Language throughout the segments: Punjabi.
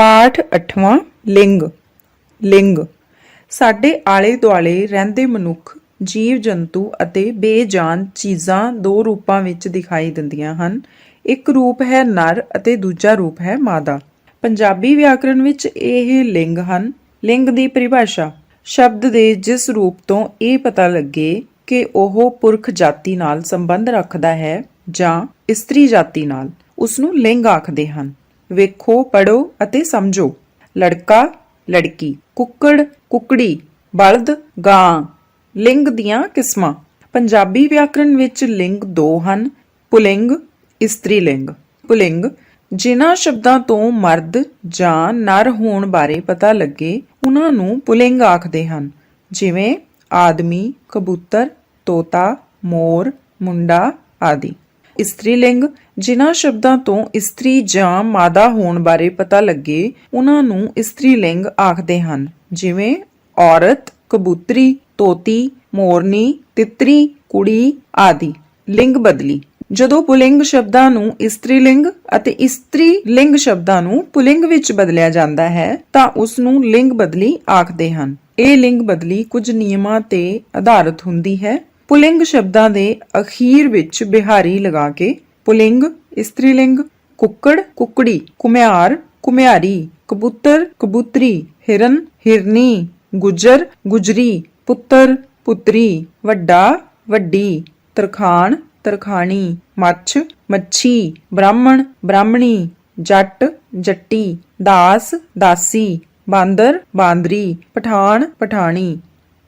ਪਾਠ 8ਵਾਂ ਲਿੰਗ। ਲਿੰਗ। ਸਾਡੇ ਆਲੇ ਦੁਆਲੇ ਰਹਿੰਦੇ ਮਨੁੱਖ ਜੀਵ ਜੰਤੂ ਅਤੇ ਬੇਜਾਨ ਚੀਜ਼ਾਂ ਦੋ ਰੂਪਾਂ ਵਿੱਚ ਦਿਖਾਈ ਦਿੰਦੀਆਂ ਹਨ। ਇੱਕ ਰੂਪ ਹੈ ਨਰ ਅਤੇ ਦੂਜਾ ਰੂਪ ਹੈ ਮਾਦਾ। ਪੰਜਾਬੀ ਵਿਆਕਰਣ ਵਿੱਚ ਇਹ ਲਿੰਗ ਹਨ। ਲਿੰਗ ਦੀ ਪਰਿਭਾਸ਼ਾ। ਸ਼ਬਦ ਦੇ ਜਿਸ ਰੂਪ ਤੋਂ ਇਹ ਪਤਾ ਲੱਗੇ ਕਿ ਉਹ ਪੁਰਖ ਜਾਤੀ ਨਾਲ ਸੰਬੰਧ ਰੱਖਦਾ ਹੈ ਜਾਂ ਇਸਤਰੀ ਜਾਤੀ ਨਾਲ ਉਸ ਨੂੰ ਲਿੰਗ ਆਖਦੇ ਹਨ। ਵੇਖੋ ਪੜੋ ਅਤੇ ਸਮਝੋ। ਲੜਕਾ, ਲੜਕੀ। ਕੁੱਕੜ, ਕੁੱਕੜੀ। ਬਲਦ, ਗਾਂ। ਲਿੰਗ ਦੀਆਂ ਕਿਸਮਾਂ। ਪੰਜਾਬੀ ਵਿਆਕਰਣ ਵਿੱਚ ਲਿੰਗ ਦੋ ਹਨ। ਪੁਲਿੰਗ ਇਸਤਰੀ ਲਿੰਗ ਪੁਲਿੰਗ, ਜਿਨ੍ਹਾਂ ਸ਼ਬਦਾਂ ਤੋਂ ਮਰਦ ਜਾਂ ਨਰ ਹੋਣ ਬਾਰੇ ਪਤਾ ਲੱਗੇ ਉਹਨਾਂ ਨੂੰ ਪੁਲਿੰਗ ਆਖਦੇ ਹਨ। ਜਿਵੇਂ ਆਦਮੀ, ਕਬੂਤਰ, ਤੋਤਾ, ਮੋਰ, ਮੁੰਡਾ ਆਦਿ। ਇਸਤਰੀਲਿੰਗ ਜਿਨ੍ਹਾਂ ਸ਼ਬਦਾਂ ਤੋਂ ਇਸਤਰੀ ਜਾਂ ਮਾਦਾ ਹੋਣ ਬਾਰੇ ਪਤਾ ਲੱਗੇ ਉਹਨਾਂ ਨੂੰ ਇਸਤਰੀ ਲਿੰਗ ਆਖਦੇ ਹਨ। ਜਿਵੇਂ, ਔਰਤ, ਕਬੂਤਰੀ, ਤੋਤੀ, ਮੋਰਨੀ, ਤਿੱਤਰੀ, ਕੁੜੀ ਆਦਿ। ਲਿੰਗ ਬਦਲੀ। ਜਦੋਂ ਪੁਲਿੰਗ ਸ਼ਬਦਾਂ ਨੂੰ ਇਸਤਰੀ ਲਿੰਗ ਅਤੇ ਇਸਤਰੀ ਲਿੰਗ ਸ਼ਬਦਾਂ ਨੂੰ ਪੁਲਿੰਗ ਵਿੱਚ ਬਦਲਿਆ ਜਾਂਦਾ ਹੈ, ਤਾਂ ਉਸ ਨੂੰ ਲਿੰਗ ਬਦਲੀ ਆਖਦੇ ਹਨ। ਇਹ ਲਿੰਗ ਬਦਲੀ ਕੁਝ ਨਿਯਮਾਂ ਤੇ ਆਧਾਰਿਤ ਹੁੰਦੀ ਹੈ। ਪੁਲਿੰਗ ਸ਼ਬਦਾਂ ਦੇ ਅਖੀਰ ਵਿੱਚ ਬਿਹਾਰੀ ਲਗਾ ਕੇ, ਪੁਲਿੰਗ ਇਸਤਰੀ ਕੁੱਕੜ, ਕੁੱਕੜੀ ਕੁਮਿਆਰ ਕੁਮਿਆਰੀ ਕਬੂਤਰ, ਕਬੂਤਰੀ, ਹਿਰਨ, ਹਿਰਨੀ, ਗੁਜਰ, ਗੁਜਰੀ, ਪੁੱਤਰ, ਪੁੱਤਰੀ, ਵੱਡਾ, ਵੱਡੀ, ਤਰਖਾਣ, ਤਰਖਾਣੀ, ਮੱਛ, ਮੱਛੀ, ਬ੍ਰਾਹਮਣ, ਬ੍ਰਾਹਮਣੀ, ਜੱਟ, ਜੱਟੀ, ਦਾਸ, ਦਾਸੀ, ਬਾਂਦਰ, ਬਾਂਦਰੀ ਪਠਾਨ ਪਠਾਣੀ।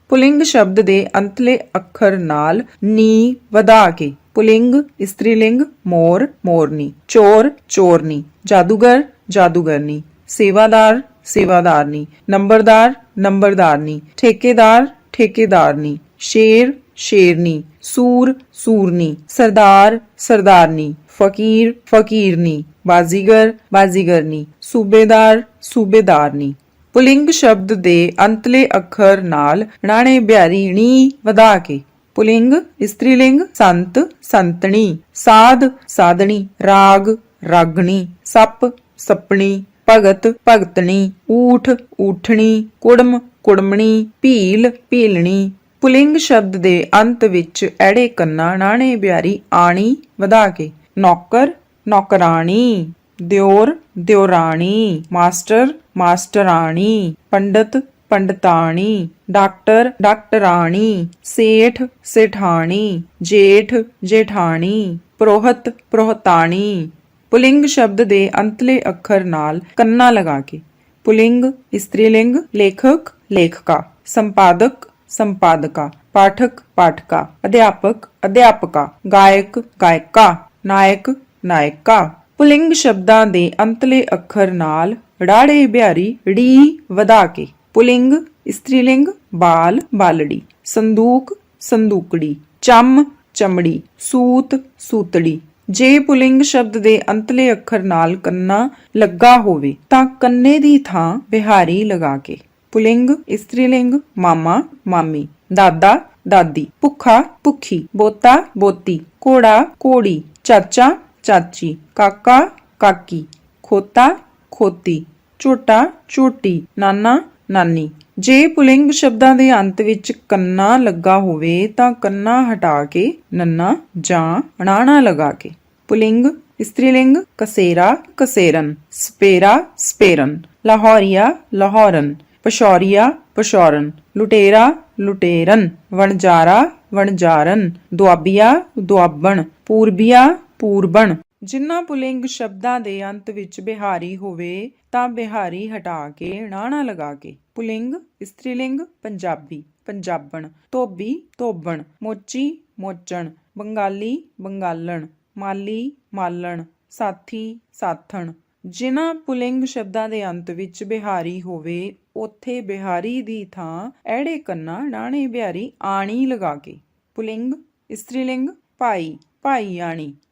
ਪੁਲਿੰਗ ਸ਼ਬਦ ਦੇ ਅੰਤਲੇ ਅੱਖਰ ਨਾਲ ਨੀ ਵਧਾ ਕੇ ਪੁਲਿੰਗ ਇਸਤਰੀ ਲਿੰਗ ਮੋਰ, ਮੋਰਨੀ, ਚੋਰ, ਚੋਰਨੀ, ਜਾਦੂਗਰ, ਜਾਦੂਗਰਨੀ, ਸੇਵਾਦਾਰ, ਸੇਵਾਦਾਰਨੀ, ਨੰਬਰਦਾਰ, ਨੰਬਰਦਾਰਨੀ, ਠੇਕੇਦਾਰ, ਠੇਕੇਦਾਰਨੀ, ਸ਼ੇਰ, ਸ਼ੇਰਨੀ, ਸੂਰ, ਸੂਰਨੀ, ਸਰਦਾਰ, ਸਰਦਾਰਨੀ, ਫਕੀਰ, ਫਕੀਰਨੀ, ਬਾਜ਼ੀਗਰ, ਬਾਜ਼ੀਗਰਨੀ, ਸੂਬੇਦਾਰ, ਸੂਬੇਦਾਰਨੀ। ਪੁਲਿੰਗ ਸ਼ਬਦ ਦੇ ਅੰਤਲੇ ਅੱਖਰ ਨਾਲ ਣਾਣੇ ਬਿਹਾਰੀ ਣੀ ਵਧਾ ਕੇ, ਪੁਲਿੰਗ ਇਸਤਰੀ ਸੰਤ, ਸੰਤਣੀ, ਸਾਧ, ਸਾਧਣੀ, ਰਾਗ, ਰਾਗਣੀ, ਸੱਪ, ਸੱਪਣੀ, ਭਗਤ, ਭਗਤਣੀ, ਊਠ, ਊਠਣੀ, ਕੁੜਮ, ਕੁੜਮਣੀ, ਭੀਲ, ਭੀਲਣੀ। ਪੁਲਿੰਗ ਸ਼ਬਦ ਦੇ ਅੰਤ ਵਿੱਚ ਐੜੇ ਕੰਨਾ ਨਾਣੇ ਬਿਆਰੀ ਆਣੀ ਵਧਾ ਕੇ, ਨੌਕਰ, ਨੌਕਰਾਣੀ, ਦਿਓਰ, ਦਿਓਰਾਣੀ, ਮਾਸਟਰ ਮਾਸਟਰਾਣੀ, ਪੰਡਤ ਪੰਡਤਾਣੀ, ਡਾਕਟਰ ਡਾਕਟਰਾਣੀ, ਸੇਠ ਸੇਠਾਣੀ, ਜੇਠ ਜੇਠਾਣੀ, ਪ੍ਰੋਹਤ ਪ੍ਰੋਹਤਾਣੀ। ਪੁਲਿੰਗ ਸ਼ਬਦ ਦੇ ਅੰਤਲੇ ਅੱਖਰ ਨਾਲ ਕੰਨਾ ਲਗਾ ਕੇ। ਪੁਲਿੰਗ ਇਸਤਰੀ ਲੇਖਕ, ਲੇਖਕਾ, ਸੰਪਾਦਕ, ਸੰਪਾਦਕਾ, ਪਾਠਕ, ਪਾਠਕਾ, ਅਧਿਆਪਕ, ਅਧਿਆਪਕਾ, ਗਾਇਕ, ਗਾਇਕਾ, ਨਾਇਕ, ਨਾਇਕਾ। ਪੁਲਿੰਗ ਸ਼ਬਦਾਂ ਦੇ ਅੰਤਲੇ ਅੱਖਰ ਨਾਲ ੜਾੜੇ ਬਿਹਾਰੀ, ੜੀ ਵਧਾ ਕੇ, ਪੁਲਿੰਗ ਇਸਤਰੀ ਬਾਲ, ਬਾਲੜੀ, ਸੰਦੂਕ, ਸੰਦੂਕੜੀ, ਚੰਮ, ਚਮੜੀ, ਸੂਤ, ਸੂਤੜੀ। ਜੇ ਪੁਲਿੰਗ ਸ਼ਬਦ ਦੇ ਅੰਤਲੇ ਅੱਖਰ ਨਾਲ ਕੰਨਾ ਲੱਗਾ ਹੋਵੇ, ਤਾਂ ਕੰਨੇ ਦੀ ਥਾਂ ਬਿਹਾਰੀ ਲਗਾ ਕੇ। ਪੁਲਿੰਗ ਇਸਤਰੀ ਲਿੰਗ ਮਾਮਾ, ਮਾਮੀ, ਦਾਦਾ, ਦਾਦੀ, ਭੁੱਖਾ, ਭੁੱਖੀ, ਬੋਤਾ, ਬੋਤੀ ਕੋੜਾ ਕੋੜੀ ਚਾਚਾ, ਚਾਚੀ, ਕਾਕਾ, ਕਾਕੀ, ਖੋਤਾ, ਖੋਤੀ। ਝੋਟਾ, ਝੋਟੀ, ਨਾਨਾ, ਨਾਨੀ। ਜੇ ਪੁਲਿੰਗ ਸ਼ਬਦਾਂ ਦੇ ਅੰਤ ਵਿੱਚ ਕੰਨਾ ਲੱਗਾ ਹੋਵੇ ਤਾਂ ਕੰਨਾ ਹਟਾ ਕੇ ਨੰਨਾ ਜਾਂ ਅਣਾਣਾ ਲਗਾ ਕੇ। ਪੁਲਿੰਗ ਇਸਤਰੀ ਕਸੇਰਾ, ਕਸੇਰਨ, ਸਪੇਰਾ, ਸਪੇਰਨ। ਲਾਹੌਰੀਆ, ਲਾਹੌਰਨ। ਪਸ਼ੌਰੀਆ, ਪਸ਼ੌਰਨ। ਲੁਟੇਰਾ, ਲੁਟੇਰਨ। ਵਣਜਾਰਾ, ਵਣਜਾਰਨ। ਦੁਆਬੀਆ, ਦੁਆਬਣ। ਪੂਰਬੀਆ, ਪੂਰਬਣ। ਜਿਨ੍ਹਾਂ ਪੁਲਿੰਗ ਸ਼ਬਦਾਂ ਦੇ ਅੰਤ ਵਿੱਚ ਬਿਹਾਰੀ ਹੋਵੇ, ਤਾਂ ਬਿਹਾਰੀ ਹਟਾ ਕੇ ਣਾਣਾ ਲਗਾ ਕੇ। ਪੁਲਿੰਗ ਇਸਤਰੀ ਪੰਜਾਬੀ, ਪੰਜਾਬਣ, ਧੋਬੀ, ਧੋਬਣ, ਮੋਚੀ, ਮੋਚਣ, ਬੰਗਾਲੀ, ਬੰਗਾਲਣ, ਮਾਲੀ, ਮਾਲਣ, ਸਾਥੀ, ਸਾਥਣ। ਜਿਨ੍ਹਾਂ ਪੁਲਿੰਗ ਸ਼ਬਦਾਂ ਦੇ ਅੰਤ ਵਿੱਚ ਬਿਹਾਰੀ ਹੋਵੇ, ਉੱਥੇ ਬਿਹਾਰੀ ਦੀ ਥਾਂ ਐੜੇ ਕੰਨਾ ਣਾਣੇ ਬਿਹਾਰੀ ਆਣੀ ਲਗਾ ਕੇ। ਪੁਲਿੰਗ ਇਸਤਰੀ ਲਿੰਗ ਭਾਈ। ਭਾਈ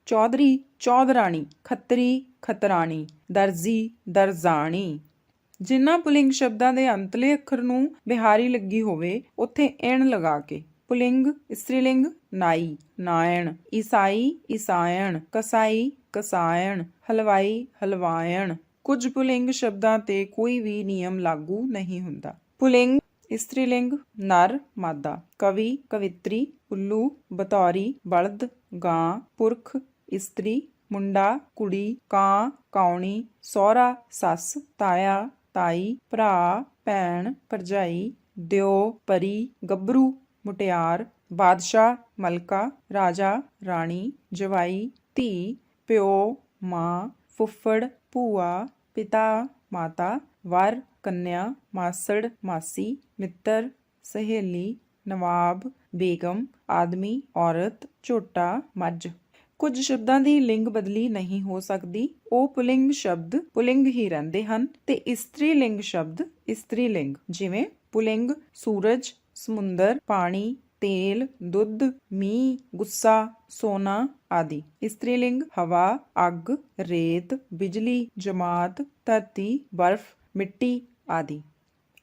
ਚੌਧਰੀ, ਚੌਧਰਾਣੀ, ਖੱਤਰੀ, ਖਤਰਾਣੀ, ਦਰਜੀ, ਦਰਜ਼ਾਣੀ। ਜਿਨ੍ਹਾਂ ਪੁਲਿੰਗ ਸ਼ਬਦਾਂ ਦੇ ਅੰਤਲੇ ਅੱਖਰ ਨੂੰ ਬਿਹਾਰੀ ਲੱਗੀ ਹੋਵੇ, ਉੱਥੇ ਐਣ ਲਗਾ ਕੇ, ਪੁਲਿੰਗ ਇਸਤਰੀ ਨਾਈ, ਨਾਇਣ, ਈਸਾਈ, ਈਸਾਇਣ, ਕਸਾਈ, ਕਸਾਇਣ, ਹਲਵਾਈ, ਹਲਵਾਇਣ। ਕੁਝ ਪੁਲਿੰਗ ਸ਼ਬਦਾਂ ਤੇ ਕੋਈ ਵੀ ਨਿਯਮ ਲਾਗੂ ਨਹੀਂ ਹੁੰਦਾ। ਪੁਲਿੰਗ ਇਸਤਰੀਲਿੰਗ, ਨਰ, ਮਾਦਾ, ਕਵੀ, ਕਵਿਤਰੀ, ਉੱਲੂ, ਬਤੌਰੀ, ਬਲਦ, ਗਾਂ, ਪੁਰਖ, ਇਸਤਰੀ, ਮੁੰਡਾ, ਕੁੜੀ, ਕਾਂ, ਕੌਣੀ, ਸਹੁਰਾ, ਸੱਸ, ਤਾਇਆ, ਤਾਈ, ਭਰਾ, ਭੈਣ, ਭਰਜਾਈ, ਦਿਓ, ਪਰੀ, ਗੱਭਰੂ, ਮੁਟਿਆਰ, ਬਾਦਸ਼ਾਹ, ਮਲਕਾ, ਰਾਜਾ, ਰਾਣੀ, ਜਵਾਈ, ਧੀ, ਪਿਓ, ਮਾਂ, ਫੁੱਫੜ, ਭੂਆ, ਪਿਤਾ, ਮਾਤਾ, ਵਰ ਕੰਨਿਆ, ਮਾਸੜ, ਮਾਸੀ, ਮਿੱਤਰ, ਸਹੇਲੀ, ਨਵਾਬ, ਬੇਗਮ, ਆਦਮੀ, ਔਰਤ, ਝੋਟਾ, ਮੱਝ। ਕੁਝ ਸ਼ਬਦਾਂ ਦੀ ਲਿੰਗ ਬਦਲੀ ਨਹੀਂ ਹੋ ਸਕਦੀ। ਉਹ ਪੁਲਿੰਗ ਸ਼ਬਦ ਪੁਲਿੰਗ ਹੀ ਰਹਿੰਦੇ ਹਨ ਤੇ ਇਸਤਰੀ ਲਿੰਗ ਸ਼ਬਦ ਇਸਤਰੀ ਲਿੰਗ। ਜਿਵੇਂ ਪੁਲਿੰਗ, ਸੂਰਜ, ਸਮੁੰਦਰ, ਪਾਣੀ, ਤੇਲ, ਦੁੱਧ, ਮੀਂਹ, ਗੁੱਸਾ, ਸੋਨਾ ਆਦਿ। ਇਸਤਰੀ ਲਿੰਗ ਹਵਾ, ਅੱਗ, ਰੇਤ, ਬਿਜਲੀ, ਜਮਾਤ, ਧਰਤੀ, ਬਰਫ਼, ਮਿੱਟੀ ਆਦਿ।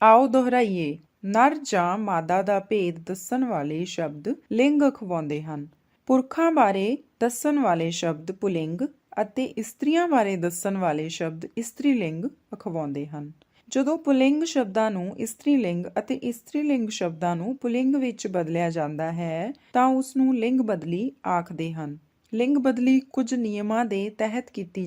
ਆਓ ਦੁਹਰਾਈਏ, ਨਰ ਜਾਂ ਮਾਦਾ ਦਾ ਭੇਦ ਦੱਸਣ ਵਾਲੇ ਸ਼ਬਦ ਲਿੰਗ ਅਖਵਾਉਂਦੇ ਹਨ। ਪੁਰਖਾਂ ਬਾਰੇ ਦੱਸਣ ਵਾਲੇ ਸ਼ਬਦ ਪੁਲਿੰਗ ਅਤੇ ਇਸਤਰੀਆਂ ਬਾਰੇ ਦੱਸਣ ਵਾਲੇ ਸ਼ਬਦ ਇਸਤਰੀ ਲਿੰਗ ਅਖਵਾਉਂਦੇ ਹਨ। ਜਦੋਂ ਪੁਲਿੰਗ ਸ਼ਬਦਾਂ ਨੂੰ ਇਸਤਰੀ ਲਿੰਗ ਅਤੇ ਇਸਤਰੀ ਲਿੰਗ ਸ਼ਬਦਾਂ ਨੂੰ ਪੁਲਿੰਗ ਵਿੱਚ ਬਦਲਿਆ ਜਾਂਦਾ ਹੈ, ਤਾਂ ਉਸ ਨੂੰ ਲਿੰਗ ਬਦਲੀ ਆਖਦੇ ਹਨ। ਲਿੰਗ ਬਦਲੀ ਕੁਝ ਨਿਯਮਾਂ ਦੇ ਤਹਿਤ ਕੀਤੀ